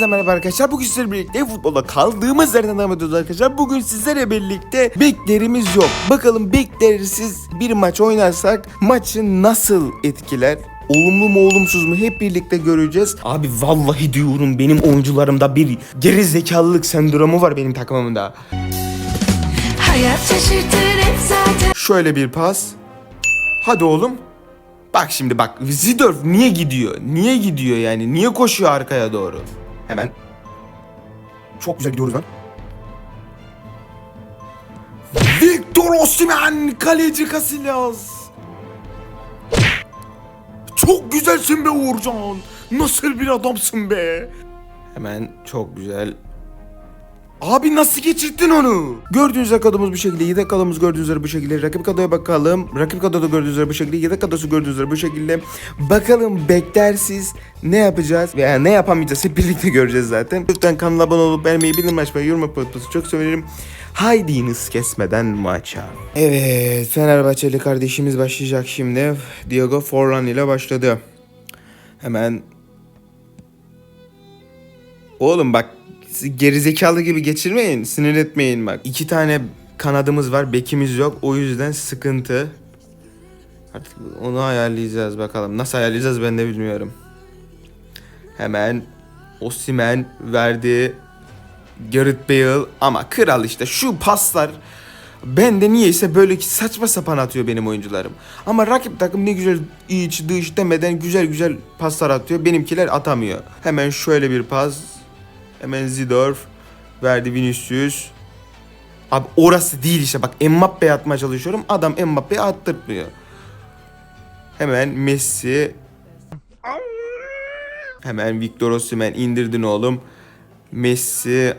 Herkese merhaba arkadaşlar. Bugün sizlerle birlikte futbolda kaldığımız yerden devam ediyoruz arkadaşlar. Bugün sizlerle birlikte beklerimiz yok. Bakalım beklersiz bir maç oynarsak maçı nasıl etkiler? Olumlu mu olumsuz mu hep birlikte göreceğiz. Abi vallahi diyorum benim oyuncularımda bir geri zekalılık sendromu var benim takımımda. Hayat şaşırtır hep zaten Şöyle bir pas. Hadi oğlum. Bak şimdi bak Zidorf niye gidiyor? Niye gidiyor yani? Niye koşuyor arkaya doğru? Hemen. Çok güzel gidiyoruz lan. Victor Osimhen kaleci Casillas. Çok güzelsin be Uğurcan. Nasıl bir adamsın be. Hemen çok güzel Abi nasıl geçirttin onu? Gördüğünüz kadromuz bu şekilde, yedek kadromuz gördüğünüz üzere bu şekilde. Rakip kadroya bakalım. Rakip kadroda gördüğünüz üzere bu şekilde, yedek kadrosu gördüğünüz üzere bu şekilde. Bakalım beklersiz ne yapacağız veya ne yapamayacağız hep birlikte göreceğiz zaten. Lütfen kanala abone olup beğenmeyi, bildirim açmayı, yorum yapmayı çok sevinirim. Haydi hız kesmeden maça. Evet, Fenerbahçeli kardeşimiz başlayacak şimdi. Diego Forlan ile başladı. Hemen Oğlum bak gerizekalı gibi geçirmeyin. Sinir etmeyin bak. İki tane kanadımız var. Bekimiz yok. O yüzden sıkıntı. Artık onu ayarlayacağız bakalım. Nasıl ayarlayacağız ben de bilmiyorum. Hemen Osimen verdi. Gareth Bale ama kral işte şu paslar ben de niyeyse böyle saçma sapan atıyor benim oyuncularım. Ama rakip takım ne güzel iç dış demeden güzel güzel paslar atıyor. Benimkiler atamıyor. Hemen şöyle bir pas. Hemen Zidorf verdi Vinicius. Abi orası değil işte bak Mbappe'ye atmaya çalışıyorum. Adam Mbappe'ye attırtmıyor. Hemen Messi. Hemen Victor Osimhen indirdin oğlum. Messi.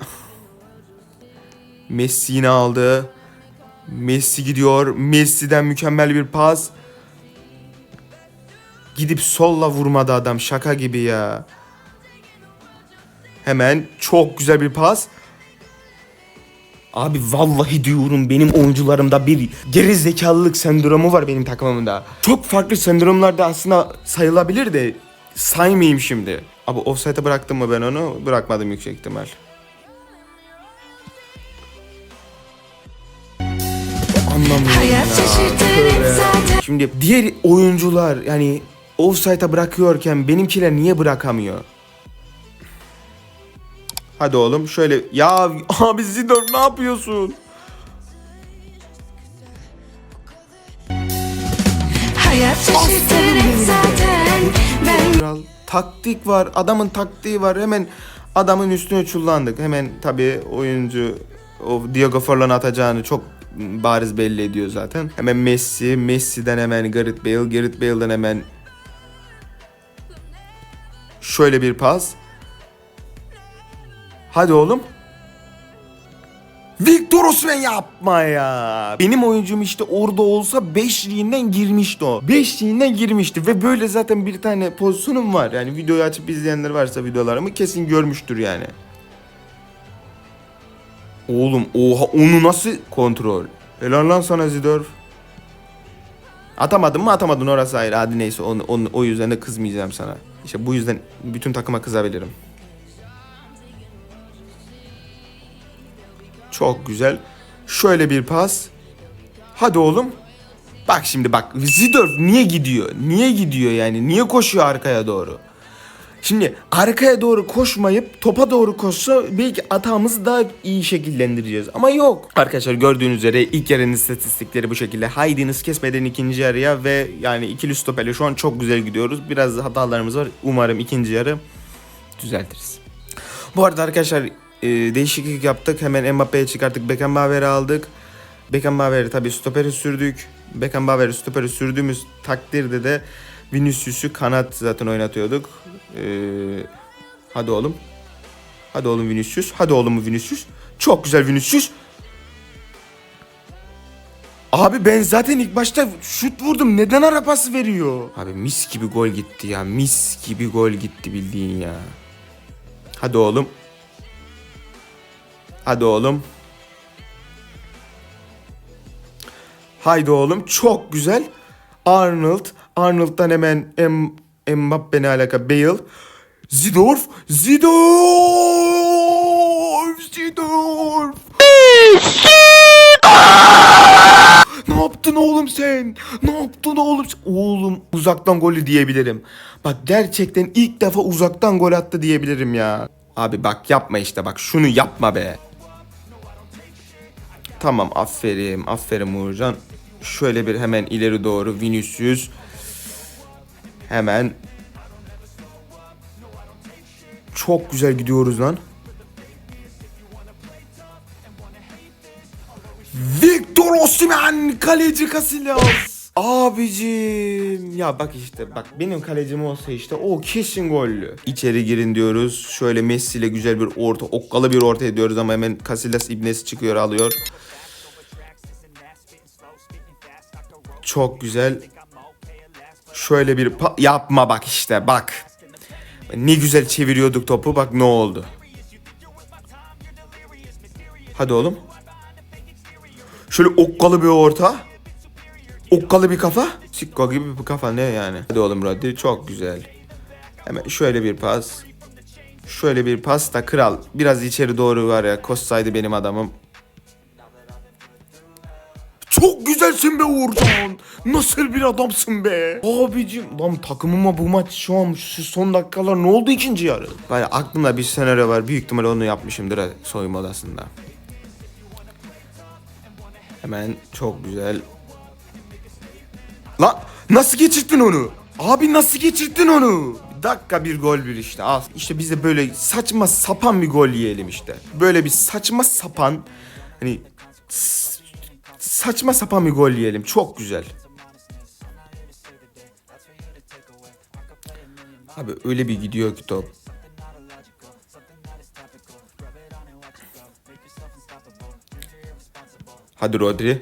Messi yine aldı. Messi gidiyor. Messi'den mükemmel bir pas. Gidip solla vurmadı adam. Şaka gibi ya. Hemen çok güzel bir pas. Abi vallahi diyorum benim oyuncularımda bir geri zekalılık sendromu var benim takımımda. Çok farklı sendromlar da aslında sayılabilir de saymayayım şimdi. Abi offside'e bıraktım mı ben onu? Bırakmadım yüksek ihtimal. Anlamıyorum Şimdi diğer oyuncular yani offside'a bırakıyorken benimkiler niye bırakamıyor? Hadi oğlum şöyle ya abi Zidor ne yapıyorsun? Hayat zaten Ben Kral taktik var adamın taktiği var hemen adamın üstüne çullandık. Hemen tabii oyuncu o Diego Forlan atacağını çok bariz belli ediyor zaten. Hemen Messi, Messi'den hemen Gareth Bale, Gareth Bale'den hemen şöyle bir pas. Hadi oğlum. Victor Osimhen yapma ya. Benim oyuncum işte orada olsa beşliğinden girmişti o. Beşliğinden girmişti ve böyle zaten bir tane pozisyonum var. Yani videoyu açıp izleyenler varsa videolarımı kesin görmüştür yani. Oğlum oha onu nasıl kontrol? Helal lan sana Zidorf. Atamadın mı atamadın orası ayrı. Hadi neyse onu, onu, o yüzden de kızmayacağım sana. İşte bu yüzden bütün takıma kızabilirim. Çok güzel. Şöyle bir pas. Hadi oğlum. Bak şimdi bak Zidorf niye gidiyor? Niye gidiyor yani? Niye koşuyor arkaya doğru? Şimdi arkaya doğru koşmayıp topa doğru koşsa belki atağımızı daha iyi şekillendireceğiz. Ama yok. Arkadaşlar gördüğünüz üzere ilk yarının istatistikleri bu şekilde. Haydiniz kesmeden ikinci yarıya ve yani ikili stoperle şu an çok güzel gidiyoruz. Biraz hatalarımız var. Umarım ikinci yarı düzeltiriz. Bu arada arkadaşlar e, değişiklik yaptık. Hemen Mbappe'ye çıkarttık. Beckenbauer'i aldık. Beckenbauer'i tabii stoperi sürdük. Beckenbauer'i stoperi sürdüğümüz takdirde de Vinicius'u kanat zaten oynatıyorduk. E, hadi oğlum. Hadi oğlum Vinicius. Hadi oğlum Vinicius. Çok güzel Vinicius. Abi ben zaten ilk başta şut vurdum. Neden ara pası veriyor? Abi mis gibi gol gitti ya. Mis gibi gol gitti bildiğin ya. Hadi oğlum. Hadi oğlum. Haydi oğlum. Çok güzel. Arnold. Arnold'dan hemen M Mbappe ne alaka? Bale. Zidorf! Zidorf! Zidorf! Ne yaptın oğlum sen? Ne yaptın oğlum? Oğlum uzaktan golü diyebilirim. Bak gerçekten ilk defa uzaktan gol attı diyebilirim ya. Abi bak yapma işte bak şunu yapma be. Tamam aferin aferin Uğurcan. Şöyle bir hemen ileri doğru Vinicius. Hemen. Çok güzel gidiyoruz lan. Victor Osimhen kaleci Casillas. Abicim ya bak işte bak benim kalecim olsa işte o kesin gollü. İçeri girin diyoruz. Şöyle Messi ile güzel bir orta okkalı bir orta ediyoruz ama hemen Casillas ibnesi çıkıyor alıyor. Çok güzel. Şöyle bir yapma bak işte bak. Ne güzel çeviriyorduk topu bak ne oldu. Hadi oğlum. Şöyle okkalı bir orta. Okkalı bir kafa. Sikko gibi bir kafa ne yani. Hadi oğlum Rodri çok güzel. Hemen şöyle bir pas. Şöyle bir pas da kral. Biraz içeri doğru var ya. Kossaydı benim adamım. Çok güzelsin be Uğurcan. Nasıl bir adamsın be. Abicim. Lan takımıma bu maç şu an şu son dakikalar ne oldu ikinci yarı? Baya aklımda bir senaryo var. Büyük ihtimalle onu yapmışımdır soyunma odasında. Hemen çok güzel. La nasıl geçirttin onu? Abi nasıl geçirttin onu? Dakika bir gol bir işte al. İşte biz de böyle saçma sapan bir gol yiyelim işte. Böyle bir saçma sapan hani saçma sapan bir gol yiyelim. Çok güzel. Abi öyle bir gidiyor ki top. Hadi Rodri.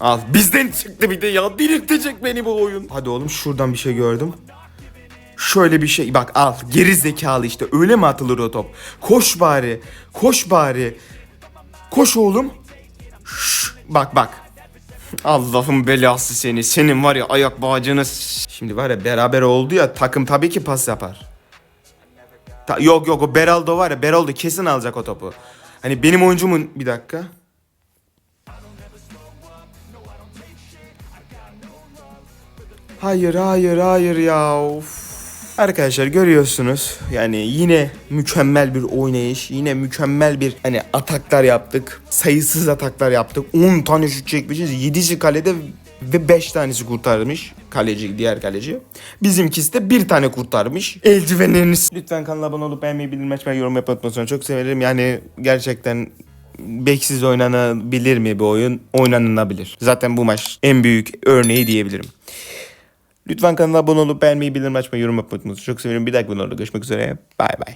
Al bizden çıktı bir de ya delirtecek beni bu oyun. Hadi oğlum şuradan bir şey gördüm. Şöyle bir şey bak al geri zekalı işte öyle mi atılır o top? Koş bari koş bari. Koş oğlum. Şş, bak bak. Allah'ın belası seni. Senin var ya ayak bağcını. Şimdi var ya beraber oldu ya takım tabii ki pas yapar. Ta- yok yok o Beraldo var ya Beraldo kesin alacak o topu. Hani benim oyuncumun bir dakika. Hayır hayır hayır ya. Of. Arkadaşlar görüyorsunuz yani yine mükemmel bir oynayış yine mükemmel bir hani ataklar yaptık sayısız ataklar yaptık. 10 tane şut çekmişiz 7'si kalede ve 5 tanesi kurtarmış kaleci diğer kaleci. Bizimkisi de bir tane kurtarmış. Eldivenleriniz. Lütfen kanala abone olup beğenmeyi bildirim açmayı yorum yapmayı unutmayın çok severim yani gerçekten beksiz oynanabilir mi bu oyun? Oynanılabilir zaten bu maç en büyük örneği diyebilirim Lütfen kanala abone olup beğenmeyi, bildirim açmayı, yorum yapmayı unutmayın. Çok seviyorum. Bir dahaki videoda görüşmek üzere. Bay bay.